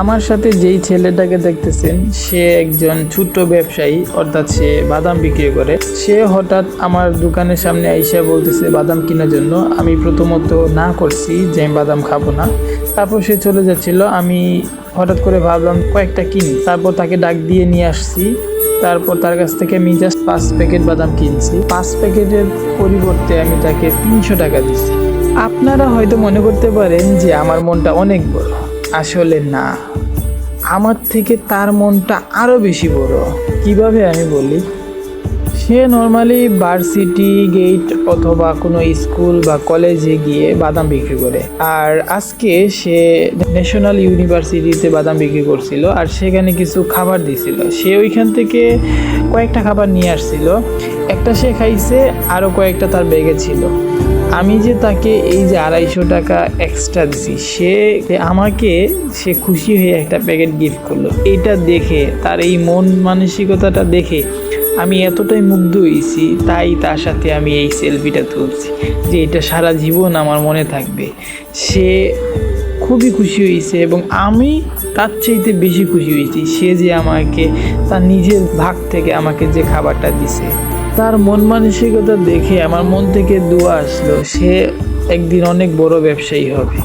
আমার সাথে যেই ছেলেটাকে দেখতেছেন সে একজন ছোট্ট ব্যবসায়ী, অর্থাৎ সে বাদাম বিক্রি করে। সে হঠাৎ আমার দোকানের সামনে আইসা বলতেছে, বাদাম কেনার জন্য আমি প্রথমত না করছি যে আমি বাদাম খাব না। তারপর সে চলে যাচ্ছিল, আমি হঠাৎ করে ভাবলাম, কয়েকটা কিনি। তারপর তাকে ডাক দিয়ে নিয়ে আসছি। তারপর তার কাছ থেকে আমি জাস্ট পাঁচ প্যাকেট বাদাম কিনছি। পাঁচ প্যাকেটের পরিবর্তে আমি তাকে তিনশো টাকা দিচ্ছি আপনারা হয়তো মনে করতে পারেন যে আমার মনটা অনেক বড়। আসলে না। আমার থেকে তার মনটা আরও বেশি বড়। কীভাবে আমি বলি? সে নর্মালি ভার্সিটি গেট অথবা কোনো স্কুল বা কলেজে গিয়ে বাদাম বিক্রি করে। আর আজকে সে ন্যাশনাল ইউনিভার্সিটিতে বাদাম বিক্রি করছিল আর সেখানে কিছু খাবার দিছিল। সে ওইখান থেকে কয়েকটা খাবার নিয়ে আসছিল। একটা সে খাইছে আরও কয়েকটা তার ব্যাগে ছিল। আমি যে তাকে এই যে আড়াইশো টাকা এক্সট্রা দিছি, সে আমাকে, সে খুশি হয়ে একটা প্যাকেট গিফট করল। এটা দেখে, তার এই মন মানসিকতাটা দেখে আমি এতটাই মুগ্ধ হয়েছি, তাই তার সাথে আমি এই সেলফিটা তুলছি, যে এটা সারা জীবন আমার মনে থাকবে। সে খুবই খুশি হয়েছে এবং আমি তার চাইতে বেশি খুশি হয়েছি। সে যে আমাকে, তার নিজের ভাগ থেকে আমাকে যে খাবারটা দিছে। তার মন মানসিকতা দেখে আমার মন থেকে দোয়া আসলো, সে একদিন অনেক বড় ব্যবসায়ী হবে।